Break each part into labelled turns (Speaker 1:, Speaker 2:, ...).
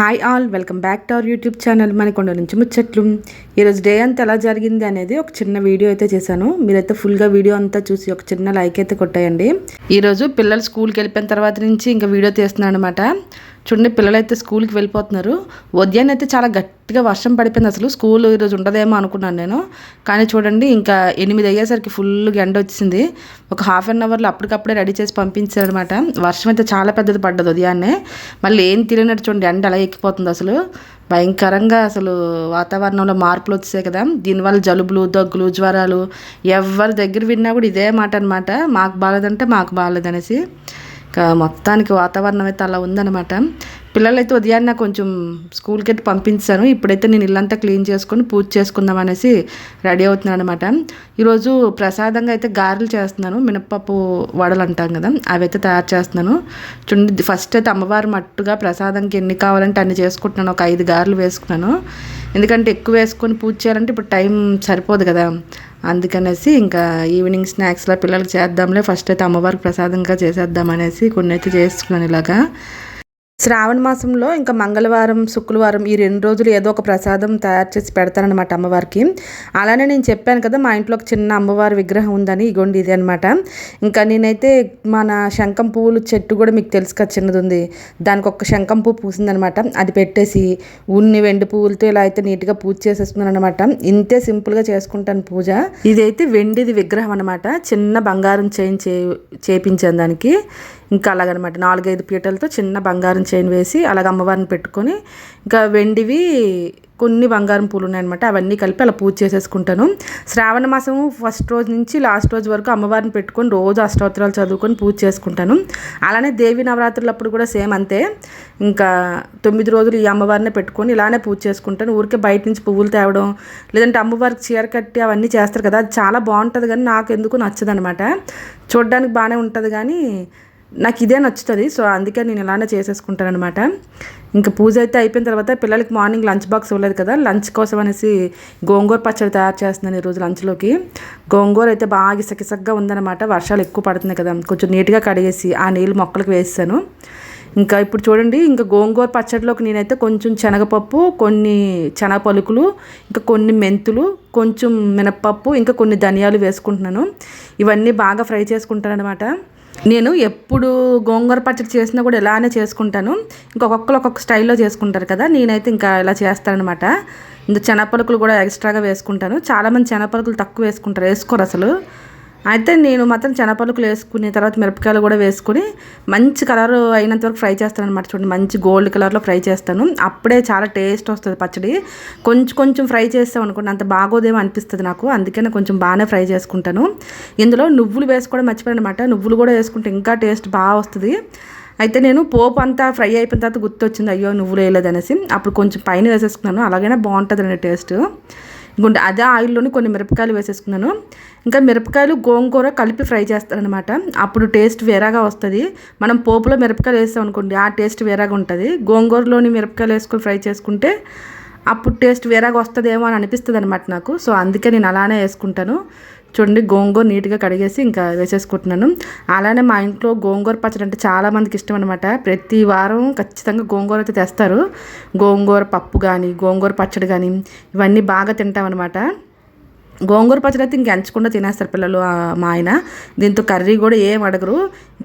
Speaker 1: Hi all welcome back to our YouTube channel Manakonda నుంచి ముచ్చట్లు. ఈరోజు డే అంతా ఎలా జరిగింది అనేది ఒక చిన్న వీడియో అయితే చేశాను. మీరైతే ఫుల్గా వీడియో అంతా చూసి ఒక చిన్న లైక్ అయితే కొట్టేయండి. ఈరోజు పిల్లలు స్కూల్కి వెళ్ళిపోయిన తర్వాత నుంచి ఇంకా వీడియో తీస్తున్నాను అనమాట చూడండి పిల్లలైతే స్కూల్కి వెళ్ళిపోతున్నారు. ఉదయాన్నే అయితే చాలా గట్టిగా వర్షం పడిపోయింది అసలు. స్కూల్ ఈరోజు ఉండదేమో అనుకున్నాను నేను. కానీ చూడండి ఇంకా ఎనిమిది అయ్యేసరికి ఫుల్ ఎండ వచ్చింది ఒక హాఫ్ అన్ అవర్లో అప్పటికప్పుడే రెడీ చేసి పంపించారనమాట. వర్షం అయితే చాలా పెద్దది పడ్డది ఉదయాన్నే. మళ్ళీ ఏం తిరిగినట్టు చూడండి ఎండ అలా ఎక్కిపోతుంది అసలు. భయంకరంగా అసలు వాతావరణంలో మార్పులు వచ్చాయి కదా. దీనివల్ల జలుబులు దగ్గులు జ్వరాలు ఎవరి దగ్గర విన్నా కూడా ఇదే మాట అనమాట మాకు బాగాలేదంటే మాకు బాగాలేదనేసి మొత్తానికి వాతావరణం అయితే అలా ఉందన్నమాట. పిల్లలైతే ఉదయాన్నే కొంచెం స్కూల్కి అయితే పంపించాను. ఇప్పుడైతే నేను ఇల్లంతా క్లీన్ చేసుకొని పూజ చేసుకుందాం అనేసి రెడీ అవుతున్నాను అనమాట ఈరోజు ప్రసాదంగా అయితే గారెలు చేస్తున్నాను. మినప్పప్పు వడలు అంటాం కదా అవి అయితే తయారు చేస్తున్నాను. చూడండి ఫస్ట్ అయితే అమ్మవారు మట్టుగా ప్రసాదంకి ఎన్ని కావాలంటే అన్ని చేసుకుంటున్నాను. ఒక ఐదు గారెలు వేసుకున్నాను. ఎందుకంటే ఎక్కువ వేసుకొని పూజ చేయాలంటే ఇప్పుడు టైం సరిపోదు కదా. అందుకనేసి ఇంకా ఈవినింగ్ స్నాక్స్లో పిల్లలకి చేద్దాంలే. ఫస్ట్ అయితే అమ్మవారికి ప్రసాదంగా చేసేద్దాం అనేసి కొన్ని అయితే చేసుకున్నాను ఇలాగా. శ్రావణ మాసంలో ఇంకా మంగళవారం శుక్రవారం ఈ రెండు రోజులు ఏదో ఒక ప్రసాదం తయారు చేసి పెడతానమాట అమ్మవారికి. అలానే నేను చెప్పాను కదా మా ఇంట్లో ఒక చిన్న అమ్మవారి విగ్రహం ఉందని ఇగోండి ఇది అనమాట ఇంకా నేనైతే మన శంఖం పువ్వులు చెట్టు కూడా మీకు తెలుసు కదా చిన్నది ఉంది. దానికి ఒక శంఖం పువ్వు పూసిందనమాట అది పెట్టేసి ఉన్ని వెండి పువ్వులతో ఇలా అయితే నీట్గా పూజ చేసేస్తున్నాను అనమాట ఇంతే సింపుల్గా చేసుకుంటాను పూజ. ఇదైతే వెండిది విగ్రహం అనమాట చిన్న బంగారం చేయించే చేపించాను దానికి. ఇంకా అలాగనమాట. నాలుగైదు పీటలతో చిన్న బంగారం చైన్ వేసి అలాగ అమ్మవారిని పెట్టుకొని ఇంకా వెండివి కొన్ని బంగారం పూలు ఉన్నాయన్నమాట అవన్నీ కలిపి అలా పూజ చేసేసుకుంటాను. శ్రావణ మాసం ఫస్ట్ రోజు నుంచి లాస్ట్ రోజు వరకు అమ్మవారిని పెట్టుకొని రోజు అష్టోత్తరాలు చదువుకొని పూజ చేసుకుంటాను. అలానే దేవి నవరాత్రులప్పుడు కూడా సేమ్ అంతే. ఇంకా తొమ్మిది రోజులు ఈ అమ్మవారిని పెట్టుకొని ఇలానే పూజ చేసుకుంటాను. ఊరికే బయట నుంచి పువ్వులు తేవడం లేదంటే అమ్మవారికి చీర కట్టి అవన్నీ చేస్తారు కదా. అది చాలా బాగుంటుంది కానీ నాకు ఎందుకు నచ్చదనమాట చూడడానికి బాగానే ఉంటుంది కానీ నాకు ఇదే నచ్చుతుంది. సో అందుకే నేను ఇలానే చేసేసుకుంటాను అనమాట ఇంకా పూజ అయితే అయిపోయిన తర్వాత పిల్లలకి మార్నింగ్ లంచ్ బాక్స్ ఇవ్వలేదు కదా లంచ్ కోసం అనేసి గోంగూర పచ్చడి తయారు చేస్తున్నాను ఈరోజు లంచ్లోకి. గోంగూర అయితే బాగా ఇసకిసగ్గా ఉందన్నమాట. వర్షాలు ఎక్కువ పడుతున్నాయి కదా కొంచెం నీట్గా కడిగేసి ఆ నీళ్ళు మొక్కలకు వేసాను ఇంకా ఇప్పుడు చూడండి ఇంకా గోంగూర పచ్చడిలోకి నేనైతే కొంచెం శనగపప్పు కొన్ని శనగ పలుకులు ఇంకా కొన్ని మెంతులు కొంచెం మినప్పప్పు ఇంకా కొన్ని ధనియాలు వేసుకుంటున్నాను. ఇవన్నీ బాగా ఫ్రై చేసుకుంటాను అనమాట నేను ఎప్పుడు గోంగూర పచ్చడి చేసినా కూడా ఇలానే చేసుకుంటాను. ఇంకొకళ్ళు ఒక్కొక్క స్టైల్లో చేసుకుంటారు కదా నేనైతే ఇంకా ఇలా చేస్తానమాట ఇంకా శనగపలుకులు కూడా ఎక్స్ట్రాగా వేసుకుంటాను. చాలామంది శనగపలుకులు తక్కువ వేసుకుంటారు వేసుకోరు అసలు. అయితే నేను మాత్రం చెనపలుకులు వేసుకుని తర్వాత మిరపకాయలు కూడా వేసుకుని మంచి కలర్ అయినంత వరకు ఫ్రై చేస్తాను అనమాట చూడండి మంచి గోల్డ్ కలర్లో ఫ్రై చేస్తాను. అప్పుడే చాలా టేస్ట్ వస్తుంది పచ్చడి. కొంచెం కొంచెం ఫ్రై చేస్తాం అనుకోండి అంత బాగోదేమో అనిపిస్తుంది నాకు. అందుకనే కొంచెం బాగానే ఫ్రై చేసుకుంటాను. ఇందులో నువ్వులు వేసుకోవడం మర్చిపోయానమాట నువ్వులు కూడా వేసుకుంటే ఇంకా టేస్ట్ బాగా వస్తుంది. అయితే నేను పోపు అంతా ఫ్రై అయిపోయిన తర్వాత గుర్తొచ్చింది అయ్యో నువ్వులు వేయలేదనేసి. అప్పుడు కొంచెం పైన వేసేసుకున్నాను. అలాగైనా బాగుంటుంది అండి టేస్ట్. ఇంకొంటే అదే ఆయిల్లోని కొన్ని మిరపకాయలు వేసేసుకున్నాను. ఇంకా మిరపకాయలు గోంగూర కలిపి ఫ్రై చేస్తారనమాట అప్పుడు టేస్ట్ వేరేగా వస్తుంది. మనం పోపులో మిరపకాయలు వేస్తాం అనుకోండి ఆ టేస్ట్ వేరేగా ఉంటుంది. గోంగూరలోని మిరపకాయలు వేసుకొని ఫ్రై చేసుకుంటే అప్పుడు టేస్ట్ వేరేగా వస్తుందేమో అని అనిపిస్తుంది అనమాట నాకు. సో అందుకే నేను అలానే వేసుకుంటాను. చూడండి గోంగూర నీట్గా కడిగేసి ఇంకా వేసేసుకుంటున్నాను. అలానే మా ఇంట్లో గోంగూర పచ్చడి అంటే చాలామందికి ఇష్టం అనమాట ప్రతి వారం ఖచ్చితంగా గోంగూర అయితే తెస్తారు. గోంగూర పప్పు కానీ గోంగూర పచ్చడి కానీ ఇవన్నీ బాగా తింటామన్నమాట. గోంగూర పచ్చడి అయితే ఇంక ఎంచకుండా తినేస్తారు పిల్లలు మా ఆయన. దీంతో కర్రీ కూడా ఏం అడగరు.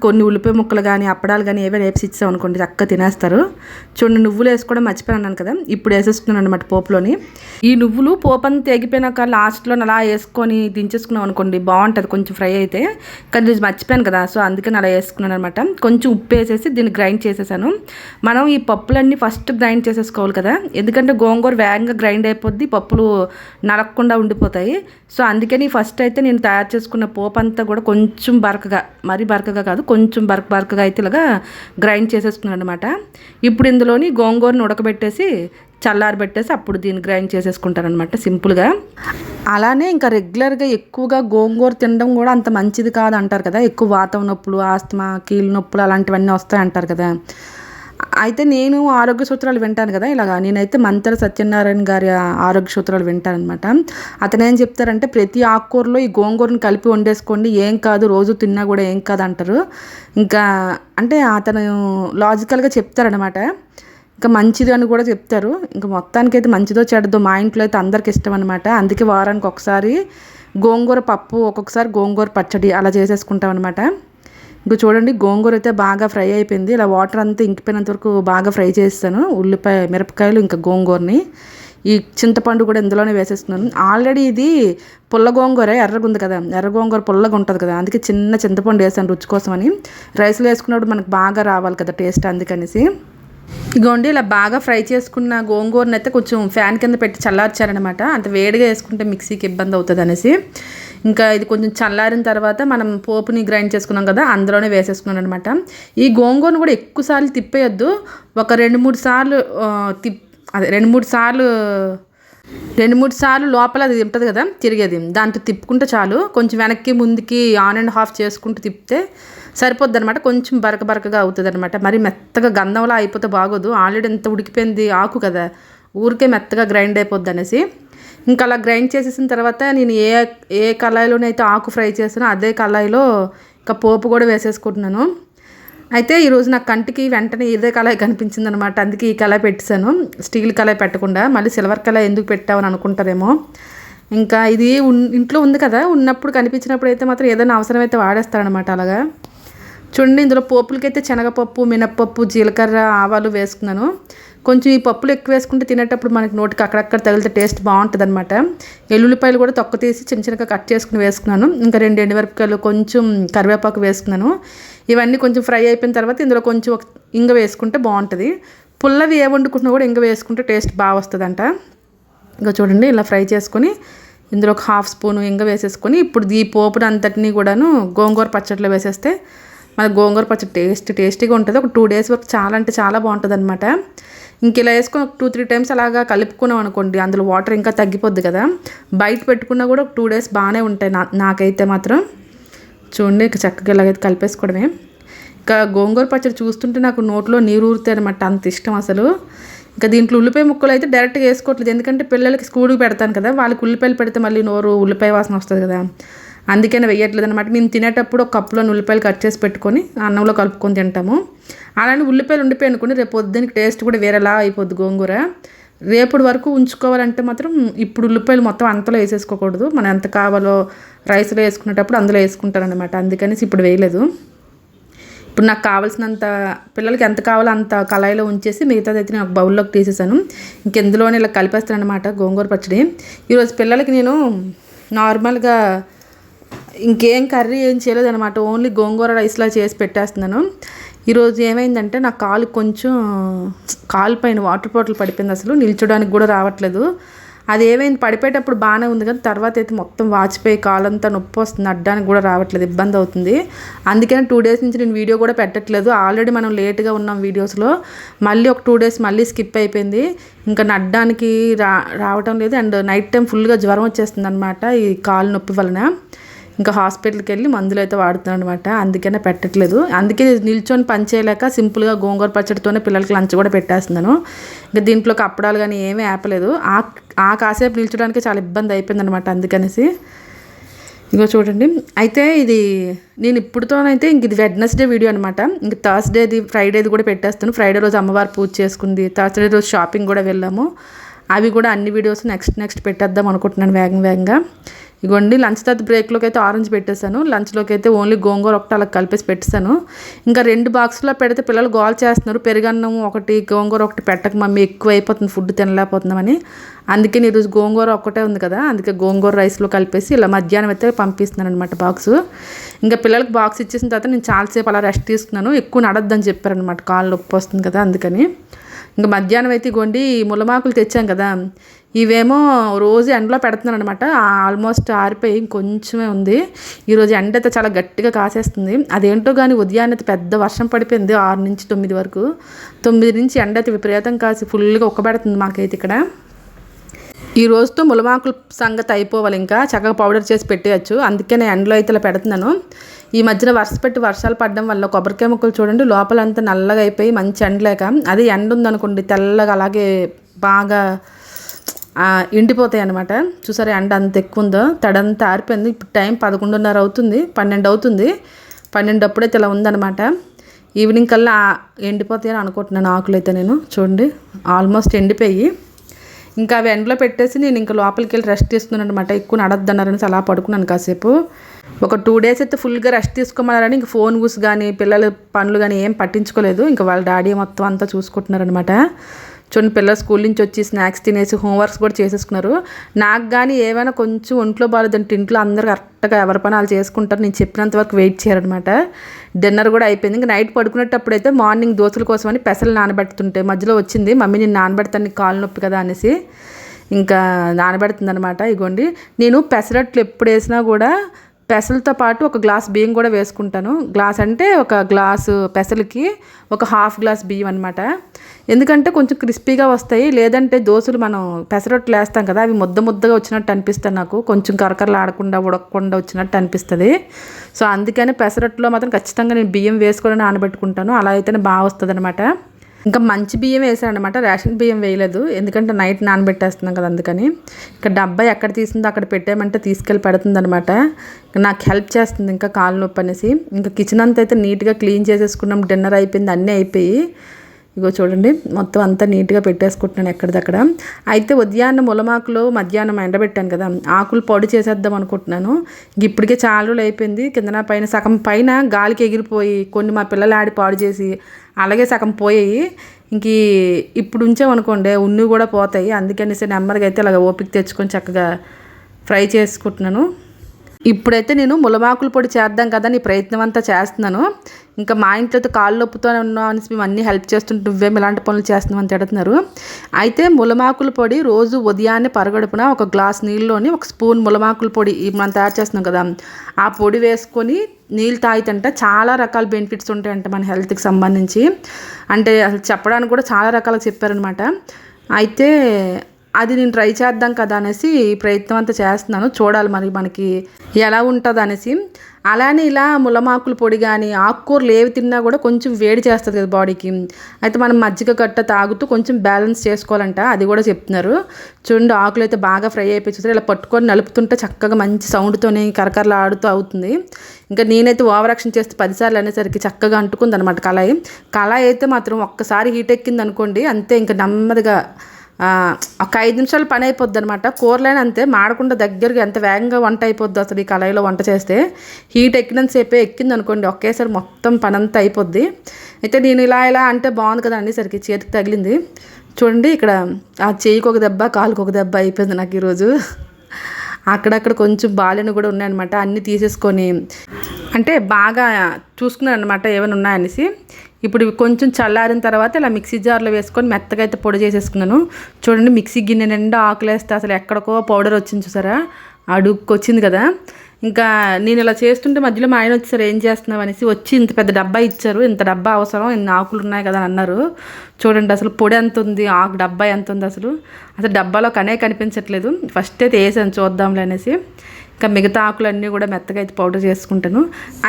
Speaker 1: కొన్ని ఉల్లిపాయ ముక్కలు కానీ అప్పడాలు కానీ ఏవైనా వేసి ఇచ్చాం అనుకోండి చక్కగా తినేస్తారు. చూడండి నువ్వులు వేసుకోవడం మర్చిపోయాను కదా ఇప్పుడు వేసేసుకున్నాను అనమాట పోపులోని. ఈ నువ్వులు పోపని తెగిపోయినాక లాస్ట్లో అలా వేసుకొని దించేసుకున్నాం అనుకోండి బాగుంటుంది కొంచెం ఫ్రై అయితే. కానీ మర్చిపోయాను కదా సో అందుకని అలా వేసుకున్నాను అనమాట కొంచెం ఉప్పు వేసేసి దీన్ని గ్రైండ్ చేసేసాను. మనం ఈ పప్పులన్నీ ఫస్ట్ గ్రైండ్ చేసేసుకోవాలి కదా ఎందుకంటే గోంగూర వేగంగా గ్రైండ్ అయిపోద్ది పప్పులు నలగకుండా ఉండిపోతాయి. సో అందుకని ఫస్ట్ అయితే నేను తయారు చేసుకున్న పోపు అంతా కూడా కొంచెం బరకగా మరీ బరకగా కాదు కొంచెం బరక బరకగా అయితే ఇలాగా గ్రైండ్ చేసేసుకున్నాను అనమాట ఇప్పుడు ఇందులోని గోంగూరను ఉడకబెట్టేసి చల్లారబెట్టేసి అప్పుడు దీన్ని గ్రైండ్ చేసేసుకుంటాను అనమాట సింపుల్గా అలానే ఇంకా రెగ్యులర్గా ఎక్కువగా గోంగూర తినడం కూడా అంత మంచిది కాదు అంటారు కదా ఎక్కువ వాతం నొప్పులు ఆస్తమా కీళ్ళ నొప్పులు అలాంటివన్నీ వస్తాయి అంటారు కదా. అయితే నేను ఆరోగ్య సూత్రాలు వింటాను కదా ఇలాగా. నేనైతే మంతర సత్యనారాయణ గారి ఆరోగ్య సూత్రాలు వింటాను అనమాట అతను ఏం చెప్తారంటే ప్రతి ఆకుకూరలో ఈ గోంగూరను కలిపి వండేసుకోండి. ఏం కాదు రోజు తిన్నా కూడా ఏం కాదు అంటారు. ఇంకా అంటే అతను లాజికల్గా చెప్తారనమాట ఇంకా మంచిది అని కూడా చెప్తారు. ఇంకా మొత్తానికి అయితే మంచిదో చెడ్డదో మా ఇంట్లో అయితే అందరికి ఇష్టం అనమాట అందుకే వారానికి ఒకసారి గోంగూర పప్పు ఒక్కొక్కసారి గోంగూర పచ్చడి అలా చేసేసుకుంటాం అనమాట ఇంకా చూడండి గోంగూర అయితే బాగా ఫ్రై అయిపోయింది. ఇలా వాటర్ అంతా ఇంకిపోయినంత వరకు బాగా ఫ్రై చేస్తాను ఉల్లిపాయ మిరపకాయలు ఇంకా గోంగూరని. ఈ చింతపండు కూడా ఇందులోనే వేసేస్తున్నాను. ఆల్రెడీ ఇది పుల్ల గోంగూర ఎర్రగా ఉంది కదా. ఎర్ర గోంగూర పుల్లగా ఉంటుంది కదా. అందుకే చిన్న చింతపండు వేసాను రుచి కోసమని. రైస్లో వేసుకున్నప్పుడు మనకు బాగా రావాలి కదా టేస్ట్ అందుకనేసి. ఇగోండి ఇలా బాగా ఫ్రై చేసుకున్న గోంగూరని అయితే కొంచెం ఫ్యాన్ కింద పెట్టి చల్లార్చారనమాట. అంత వేడిగా వేసుకుంటే మిక్సీకి ఇబ్బంది అవుతుంది అనేసి ఇంకా ఇది కొంచెం చల్లారిన తర్వాత మనం పోపుని గ్రైండ్ చేసుకున్నాం కదా అందులోనే వేసేసుకున్నాను అనమాట ఈ గోంగూరను కూడా ఎక్కువసార్లు తిప్పేయొద్దు. ఒక రెండు మూడు సార్లు తిప్ అదే రెండు మూడు సార్లు రెండు మూడు సార్లు లోపల అది ఉంటుంది కదా తిరిగేది. దాంతో తిప్పుకుంటే చాలు. కొంచెం వెనక్కి ముందుకి ఆన్ అండ్ హాఫ్ చేసుకుంటూ తిప్పితే సరిపోద్ది అనమాట కొంచెం బరక బరకగా అవుతుంది అనమాట మరి మెత్తగా గంధంలా అయిపోతే బాగోదు. ఆల్రెడీ ఎంత ఉడికిపోయింది ఆకు కదా ఊరికే మెత్తగా గ్రైండ్ అయిపోద్ది అనేసి. ఇంకా అలా గ్రైండ్ చేసేసిన తర్వాత నేను ఏ ఏ కళాయిలోనైతే ఆకు ఫ్రై చేసానో అదే కళాయిలో ఇంకా పోపు కూడా వేసేసుకుంటున్నాను. అయితే ఈరోజు నాకు కంటికి వెంటనే ఇదే కళాయి కనిపించింది అనమాట అందుకే ఈ కళాయి పెట్టేశాను. స్టీల్ కళాయి పెట్టకుండా మళ్ళీ సిల్వర్ కళాయి ఎందుకు పెట్టామని అనుకుంటారేమో. ఇంకా ఇది ఇంట్లో ఉంది కదా ఉన్నప్పుడు కనిపించినప్పుడు అయితే మాత్రం ఏదైనా అవసరమైతే వాడేస్తారనమాట అలాగా. చూడండి ఇందులో పోపులకైతే శనగపప్పు మినప్పప్పు జీలకర్ర ఆవాలు వేసుకున్నాను. కొంచెం ఈ పప్పులు ఎక్కువ వేసుకుంటే తినేటప్పుడు మనకి నోటికి అక్కడక్కడ తగిలితే టేస్ట్ బాగుంటుంది అనమాట ఎల్లుల్లిపాయలు కూడా తొక్క తీసి చిన్న చిన్నగా కట్ చేసుకుని వేసుకున్నాను. ఇంకా రెండు ఎండుమిరపకాయలు కొంచెం కరివేపాకు వేసుకున్నాను. ఇవన్నీ కొంచెం ఫ్రై అయిపోయిన తర్వాత ఇందులో కొంచెం ఒక ఇంగ వేసుకుంటే బాగుంటుంది. పుల్లవి ఏ వండుకుంటున్నా కూడా ఇంగ వేసుకుంటే టేస్ట్ బాగా వస్తుందంట. ఇంకా చూడండి ఇలా ఫ్రై చేసుకొని ఇందులో ఒక హాఫ్ స్పూన్ ఇంగ వేసేసుకొని ఇప్పుడు ఈ పోపుడు అంతటినీ కూడాను గోంగూర పచ్చడిలో వేసేస్తే మన గోంగూర పచ్చడి టేస్ట్ టేస్టీగా ఉంటుంది. ఒక టూ డేస్ వరకు చాలా అంటే చాలా బాగుంటుంది అనమాట ఇంక ఇలా వేసుకొని ఒక టూ త్రీ టైమ్స్ అలాగా కలుపుకున్నాం అనుకోండి అందులో వాటర్ ఇంకా తగ్గిపోద్ది కదా. బయట పెట్టుకున్నా కూడా ఒక టూ డేస్ బాగానే ఉంటాయి నా నాకైతే మాత్రం. చూడండి ఇక చక్కగా ఇలాగైతే కలిపేసుకోవడమే. ఇంకా గోంగూర పచ్చడి చూస్తుంటే నాకు నోట్లో నీరు ఊరుతాయి అనమాట అంత ఇష్టం అసలు. ఇంకా దీంట్లో ఉల్లిపాయ ముక్కలు అయితే డైరెక్ట్గా వేసుకోవట్లేదు ఎందుకంటే పిల్లలకి స్కూల్కి పెడతాను కదా వాళ్ళకి ఉల్లిపాయలు పెడితే మళ్ళీ నోరు ఉల్లిపాయ వాసన వస్తుంది కదా. అందుకనే వేయట్లేదు అనమాట మేము తినేటప్పుడు ఒక కప్పులో ఉల్లిపాయలు కట్ చేసి పెట్టుకొని అన్నంలో కలుపుకొని తింటాము. అలానే ఉల్లిపాయలు ఉండిపోయి అనుకోండి రేపు పొద్దున్నకి టేస్ట్ కూడా వేరేలా అయిపోద్ది గోంగూర. రేపటి వరకు ఉంచుకోవాలంటే మాత్రం ఇప్పుడు ఉల్లిపాయలు మొత్తం అంతలో వేసేసుకోకూడదు. మనం ఎంత కావాలో రైస్లో వేసుకునేటప్పుడు అందులో వేసుకుంటారనమాట అందుకనేసి ఇప్పుడు వేయలేదు. ఇప్పుడు నాకు కావాల్సినంత పిల్లలకి ఎంత కావాలో అంత కళాయిలో ఉంచేసి మిగతాది అయితే నేను బౌల్లోకి తీసేసాను. ఇంకెందులోనే ఇలా కలిపేస్తాను అనమాట గోంగూర పచ్చడి. ఈరోజు పిల్లలకి నేను నార్మల్గా ఇంకేం కర్రీ ఏం చేయలేదు అనమాట ఓన్లీ గోంగూర రైస్లా చేసి పెట్టేస్తున్నాను. ఈరోజు ఏమైందంటే నా కాలు కొంచెం కాలు పైన వాటర్ బాటిల్ పడిపోయింది అసలు. నిల్చోడానికి కూడా రావట్లేదు. అది ఏమైంది? పడిపోయేటప్పుడు బాగానే ఉంది కానీ తర్వాత అయితే మొత్తం వాచిపోయి కాలంతా నొప్పి వస్తుంది అడ్డానికి కూడా రావట్లేదు ఇబ్బంది అవుతుంది. అందుకని టూ డేస్ నుంచి నేను వీడియో కూడా పెట్టట్లేదు. ఆల్రెడీ మనం లేట్గా ఉన్నాం వీడియోస్లో. మళ్ళీ ఒక టూ డేస్ మళ్ళీ స్కిప్ అయిపోయింది. ఇంకా నడ్డానికి రా రావటం లేదు. అండ్ నైట్ టైం ఫుల్గా జ్వరం వచ్చేస్తుంది అనమాట ఈ కాలు నొప్పి వలన. ఇంకా హాస్పిటల్కి వెళ్ళి మందులు అయితే వాడుతున్నాను అనమాట అందుకనే పెట్టట్లేదు. అందుకే నిల్చొని పని చేయలేక సింపుల్గా గోంగూర పచ్చడితోనే పిల్లలకి లంచ్ కూడా పెట్టేస్తున్నాను. ఇంకా దీంట్లోకి అప్పడాలు కానీ ఏమీ ఆపలేదు. ఆ ఆ కాసేపు నిల్చోడానికి చాలా ఇబ్బంది అయిపోయింది అనమాట అందుకనేసి. ఇంకో చూడండి. అయితే ఇది నేను ఇప్పుడుతోనైతే ఇంక ఇది వెడ్నెస్డే వీడియో అనమాట ఇంక థర్స్డేది ఫ్రైడేది కూడా పెట్టేస్తాను. ఫ్రైడే రోజు అమ్మవారు పూజ చేసుకుంది. థర్స్డే రోజు షాపింగ్ కూడా వెళ్ళాము. అవి కూడా అన్ని వీడియోస్ నెక్స్ట్ నెక్స్ట్ పెట్టేద్దాం అనుకుంటున్నాను వేగం వేగంగా. ఇగోండి లంచ్ తర్వాత బ్రేక్లోకి అయితే ఆరెంజ్ పెట్టేశాను. లంచ్లోకి అయితే ఓన్లీ గోంగూర ఒకటి అలా కలిపేసి పెట్టేశాను. ఇంకా రెండు బాక్స్లో పెడితే పిల్లలు గోల్ చేస్తున్నారు. పెరుగన్నం ఒకటి గోంగూర ఒకటి పెట్టక మమ్మీ ఎక్కువ అయిపోతుంది ఫుడ్ తినలేకపోతున్నామని. అందుకే ఈరోజు గోంగూర ఒక్కటే ఉంది కదా అందుకే గోంగూర రైస్లో కలిపేసి ఇలా మధ్యాహ్నం అయితే పంపిస్తున్నాను అనమాట బాక్స్. ఇంకా పిల్లలకి బాక్స్ ఇచ్చేసిన తర్వాత నేను చాలాసేపు అలా రెస్ట్ తీసుకున్నాను. ఎక్కువ నడద్దని చెప్పారనమాట కాళ్ళు నొప్పి వస్తుంది కదా అందుకని. ఇంకా మధ్యాహ్నం అయితే ఇగోండి ములమాకులు తెచ్చాం కదా ఇవేమో రోజు ఎండలో పెడుతున్నాను అనమాట ఆల్మోస్ట్ ఆరిపోయి కొంచెమే ఉంది. ఈరోజు ఎండ అయితే చాలా గట్టిగా కాసేస్తుంది. అదేంటో కానీ ఉదయాన్నే పెద్ద వర్షం పడిపోయింది ఆరు నుంచి తొమ్మిది వరకు. తొమ్మిది నుంచి ఎండ అయితే విపరీతం కాసి ఫుల్గా ఉక్కబెడుతుంది మాకైతే ఇక్కడ. ఈ రోజుతో ములమాకుల సంగతి అయిపోవాలి ఇంకా. చక్కగా పౌడర్ చేసి పెట్టేయచ్చు. అందుకే నేను ఎండలో అయితే ఇలా పెడుతున్నాను. ఈ మధ్యన వర్ష పెట్టి వర్షాలు పడడం వల్ల కొబ్బరికాయ ముక్కలు చూడండి లోపలంతా నల్లగా అయిపోయి మంచి ఎండలేక అది ఎండ ఉందనుకోండి తెల్లగా అలాగే బాగా ఎండిపోతాయి అనమాట చూసారా ఎండ అంత ఎక్కువ ఉందో? తడంతా ఆరిపోయింది. ఇప్పుడు టైం పదకొండున్నర అవుతుంది పన్నెండు అవుతుంది. పన్నెండు అప్పుడైతే ఇలా ఉందనమాట ఈవినింగ్ కల్లా ఎండిపోతాయని అనుకుంటున్నాను ఆకులు అయితే నేను. చూడండి ఆల్మోస్ట్ ఎండిపోయి ఇంకా అవి ఎండలో పెట్టేసి నేను ఇంకా లోపలికి వెళ్ళి రెస్ట్ తీసుకున్నాను అనమాట ఎక్కువ నడద్దన్నారని అలా పడుకున్నాను కాసేపు. ఒక టూ డేస్ అయితే ఫుల్గా రెస్ట్ తీసుకోమన్నారని ఇంక ఫోన్ యూస్ కానీ పిల్లల పనులు కానీ ఏం పట్టించుకోలేదు. ఇంకా వాళ్ళ డాడీ మొత్తం అంతా చూసుకుంటున్నారనమాట చూడండి పిల్లలు స్కూల్ నుంచి వచ్చి స్నాక్స్ తినేసి హోంవర్క్స్ కూడా చేసేసుకున్నారు. నాకు కానీ ఏమైనా కొంచెం ఒంట్లో బాగాలేదంటే ఇంట్లో అందరూ కరెక్ట్గా ఎవరి పని వాళ్ళు చేసుకుంటారు. నేను చెప్పినంత వరకు వెయిట్ చేయరనమాట డిన్నర్ కూడా అయిపోయింది. ఇంకా నైట్ పడుకునేటప్పుడు అయితే మార్నింగ్ దోశల కోసమని పెసలు నానబెడుతుంటే మధ్యలో వచ్చింది. మమ్మీ నేను నానబెడతాను నీకు కాలు నొప్పి కదా అనేసి ఇంకా నానబెడుతుంది అనమాట ఇగోండి. నేను పెసరట్లు ఎప్పుడు వేసినా కూడా పెసలతో పాటు ఒక గ్లాస్ బియ్యం కూడా వేసుకుంటాను. గ్లాస్ అంటే ఒక గ్లాసు పెసలకి ఒక హాఫ్ గ్లాస్ బియ్యం అనమాట ఎందుకంటే కొంచెం క్రిస్పీగా వస్తాయి. లేదంటే దోశలు మనం పెసరొట్లు వేస్తాం కదా అవి ముద్ద ముద్దగా వచ్చినట్టు అనిపిస్తుంది నాకు. కొంచెం కరకరలు ఆడకుండా ఉడకకుండా వచ్చినట్టు అనిపిస్తుంది. సో అందుకని పెసరట్లో మాత్రం ఖచ్చితంగా నేను బియ్యం వేసుకొని నానబెట్టుకుంటాను. అలా అయితేనే బాగా వస్తుంది అనమాట ఇంకా మంచి బియ్యం వేసానమాట రేషన్ బియ్యం వేయలేదు. ఎందుకంటే నైట్ నానబెట్టేస్తున్నాం కదా అందుకని. ఇక్కడ డబ్బా ఎక్కడ తీసిందో అక్కడ పెట్టామంటే తీసుకెళ్ళి పెడుతుంది అనమాట నాకు హెల్ప్ చేస్తుంది ఇంకా కాలు నొప్పి అనేసి. ఇంకా కిచెన్ అంతా అయితే నీట్గా క్లీన్ చేసేసుకున్నాం. డిన్నర్ అయిపోయింది. అన్నీ అయిపోయి ఇగో చూడండి మొత్తం అంతా నీట్గా పెట్టేసుకుంటున్నాను ఎక్కడిదక్కడ. అయితే ఉదయాన్నం ములమాకులు మధ్యాహ్నం ఎండబెట్టాను కదా ఆకులు పొడి చేసేద్దాం అనుకుంటున్నాను. ఇప్పటికే చాలా రోజులు అయిపోయింది కిందన పైన సగం పైన గాలికి ఎగిరిపోయి కొన్ని మా పిల్లలు ఆడి పాడు చేసి అలాగే సగం పోయాయి. ఇంక ఇప్పుడు ఉంచామనుకోండి ఉన్ని కూడా పోతాయి. అందుకనేసి నెమ్మదిగా అయితే అలాగ ఓపిక తెచ్చుకొని చక్కగా ఫ్రై చేసుకుంటున్నాను. ఇప్పుడైతే నేను ములమాకుల పొడి చేద్దాం కదా నీ ప్రయత్నం అంతా చేస్తున్నాను. ఇంకా మా ఇంట్లో కాళ్ళు నొప్పుతోనే ఉన్నావు అనేసి మేము అన్నీ హెల్ప్ చేస్తుంటే నువ్వేం ఇలాంటి పనులు చేస్తున్నావు అని తిడుతున్నారు. అయితే ములమాకుల పొడి రోజు ఉదయాన్నే పరగడుపున ఒక గ్లాస్ నీళ్ళలోని ఒక స్పూన్ ములమాకుల పొడి మనం తయారు చేస్తున్నాం కదా ఆ పొడి వేసుకొని నీళ్ళు తాగితే చాలా రకాల బెనిఫిట్స్ ఉంటాయంట మన హెల్త్కి సంబంధించి. అంటే అసలు చెప్పడానికి కూడా చాలా రకాలుగా చెప్పారనమాట అయితే అది నేను ట్రై చేద్దాం కదా అనేసి ప్రయత్నం అంతా చేస్తున్నాను. చూడాలి మరి మనకి ఎలా ఉంటుంది అనేసి అలానే ఇలా ములమాకుల పొడి కానీ ఆకుకూరలు ఏవి తిన్నా కూడా కొంచెం వేడి చేస్తుంది కదా బాడీకి. అయితే మనం మజ్జిగ గట్ట తాగుతూ కొంచెం బ్యాలెన్స్ చేసుకోవాలంట అది కూడా చెప్తున్నారు. చూడండి ఆకులు అయితే బాగా ఫ్రై అయిపోయి ఇలా పట్టుకొని నలుపుతుంటే చక్కగా మంచి సౌండ్తోనే కరకరలు ఆడుతూ అవుతుంది. ఇంకా నేనైతే ఓవర్ యాక్షన్ చేస్తే పదిసార్లు అనేసరికి చక్కగా అంటుకుంది అనమాట కళాయి. కళాయి అయితే మాత్రం ఒక్కసారి హీట్ ఎక్కింది అనుకోండి అంతే ఇంకా నెమ్మదిగా ఒక ఐదు నిమిషాలు పని అయిపోద్ది అనమాట కూరలైన అంతే మాడకుండా దగ్గరగా ఎంత వేగంగా వంట అయిపోద్ది అసలు ఈ కళాయిలో వంట చేస్తే. హీట్ ఎక్కినంతసేపే ఎక్కింది అనుకోండి ఒకేసారి మొత్తం పని అంతా అయిపోద్ది. అయితే నేను ఇలా ఇలా అంటే బాగుంది కదా అనేసరికి చేతికి తగిలింది. చూడండి ఇక్కడ ఆ చేయికి ఒక దెబ్బ కాలుకు ఒక దెబ్బ అయిపోయింది నాకు ఈరోజు. అక్కడక్కడ కొంచెం బాలిన కూడా ఉన్నాయన్నమాట అన్నీ తీసేసుకొని. అంటే బాగా చూసుకున్నాను అనమాట ఏమైనా ఉన్నాయనేసి. ఇప్పుడు కొంచెం చల్లారిన తర్వాత ఇలా మిక్సీ జార్లో వేసుకొని మెత్తగా అయితే పొడి చేసేసుకున్నాను. చూడండి మిక్సీ గిన్నె నిండా ఆకులేస్తే అసలు ఎక్కడికో పౌడర్ వచ్చింది చూసారా? అడుక్కొచ్చింది కదా. ఇంకా నేను ఇలా చేస్తుంటే మధ్యలో మా ఆయన వచ్చారు ఏం చేస్తున్నావు? అనేసి వచ్చి ఇంత పెద్ద డబ్బా ఇచ్చారు. ఇంత డబ్బా అవసరం. ఇన్ని ఆకులు ఉన్నాయి కదా అని అన్నారు. చూడండి అసలు పొడి ఎంత ఉంది ఆకు డబ్బా ఎంత ఉంది అసలు. అసలు డబ్బాలో కనే కనిపించట్లేదు. ఫస్ట్ అయితే వేసాను చూద్దాంలే అనేసి. ఇంకా మిగతా ఆకులన్నీ కూడా మెత్తగా అయితే పౌడర్ చేసుకుంటాను.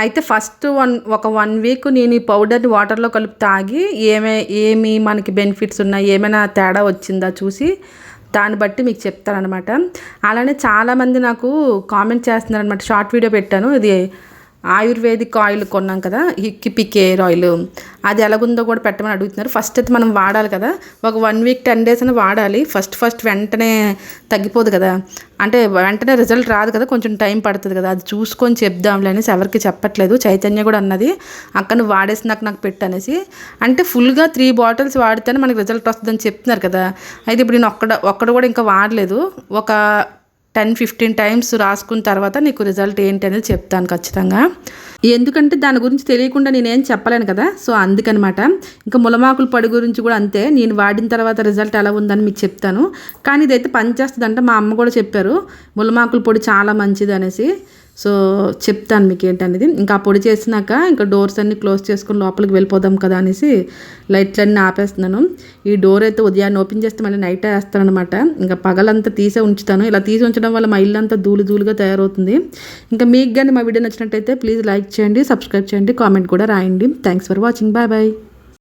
Speaker 1: అయితే ఫస్ట్ వన్ ఒక వన్ వీక్ నేను ఈ పౌడర్ని వాటర్లో కలిపి తాగి ఏమే ఏమి మనకి బెనిఫిట్స్ ఉన్నాయి ఏమైనా తేడా వచ్చిందా చూసి దాన్ని బట్టి మీకు చెప్తానమాట అలానే చాలామంది నాకు కామెంట్ చేస్తున్నారనమాట షార్ట్ వీడియో పెట్టాను. ఇది ఆయుర్వేదిక్ ఆయిల్ కొన్నాం కదా హిక్కి ఎయిర్ ఆయిల్. అది ఎలాగుందో కూడా పెట్టమని అడుగుతున్నారు. ఫస్ట్ అయితే మనం వాడాలి కదా. ఒక వన్ వీక్ టెన్ డేస్ అని వాడాలి. ఫస్ట్ ఫస్ట్ వెంటనే తగ్గిపోదు కదా. అంటే వెంటనే రిజల్ట్ రాదు కదా. కొంచెం టైం పడుతుంది కదా. అది చూసుకొని చెప్దాంలే అనేసి ఎవరికి చెప్పట్లేదు. చైతన్య కూడా అన్నది అక్కడ నువ్వు వాడేసినాక నాకు పెట్టనేసి అంటే ఫుల్గా త్రీ బాటిల్స్ వాడితేనే మనకి రిజల్ట్ వస్తుందని చెప్తున్నారు కదా. అయితే ఇప్పుడు నేను ఒక్కడ ఒక్కడ కూడా ఇంకా వాడలేదు. ఒక టెన్ ఫిఫ్టీన్ టైమ్స్ రాసుకున్న తర్వాత నీకు రిజల్ట్ ఏంటి అనేది చెప్తాను ఖచ్చితంగా. ఎందుకంటే దాని గురించి తెలియకుండా నేనేం చెప్పలేను కదా. సో అందుకనమాట. ఇంకా ములమాకుల పొడి గురించి కూడా అంతే. నేను వాడిన తర్వాత రిజల్ట్ ఎలా ఉందని మీకు చెప్తాను. కానీ ఇదైతే పనిచేస్తుందంటే మా అమ్మ కూడా చెప్పారు. ములమాకుల పొడి చాలా మంచిది అనేసి సో చెప్తాను మీకు ఏంటనేది ఇంకా పొడి చేసినాక ఇంకా డోర్స్ అన్ని క్లోజ్ చేసుకుని లోపలికి వెళ్ళిపోదాం కదా అనేసి లైట్లన్నీ ఆపేస్తున్నాను. ఈ డోర్ అయితే ఉదయాన్నే ఓపెన్ చేస్తే మళ్ళీ నైట్ వేస్తాను అనమాట ఇంకా పగలంతా తీసే ఉంచుతాను. ఇలా తీసి ఉంచడం వల్ల మా ఇల్లు అంతా ధూళి ధూళిగా తయారవుతుంది. ఇంకా మీకు కానీ మా వీడియో నచ్చినట్టయితే ప్లీజ్ లైక్ చేయండి సబ్స్క్రైబ్ చేయండి కామెంట్ కూడా రాయండి. Thanks for watching bye bye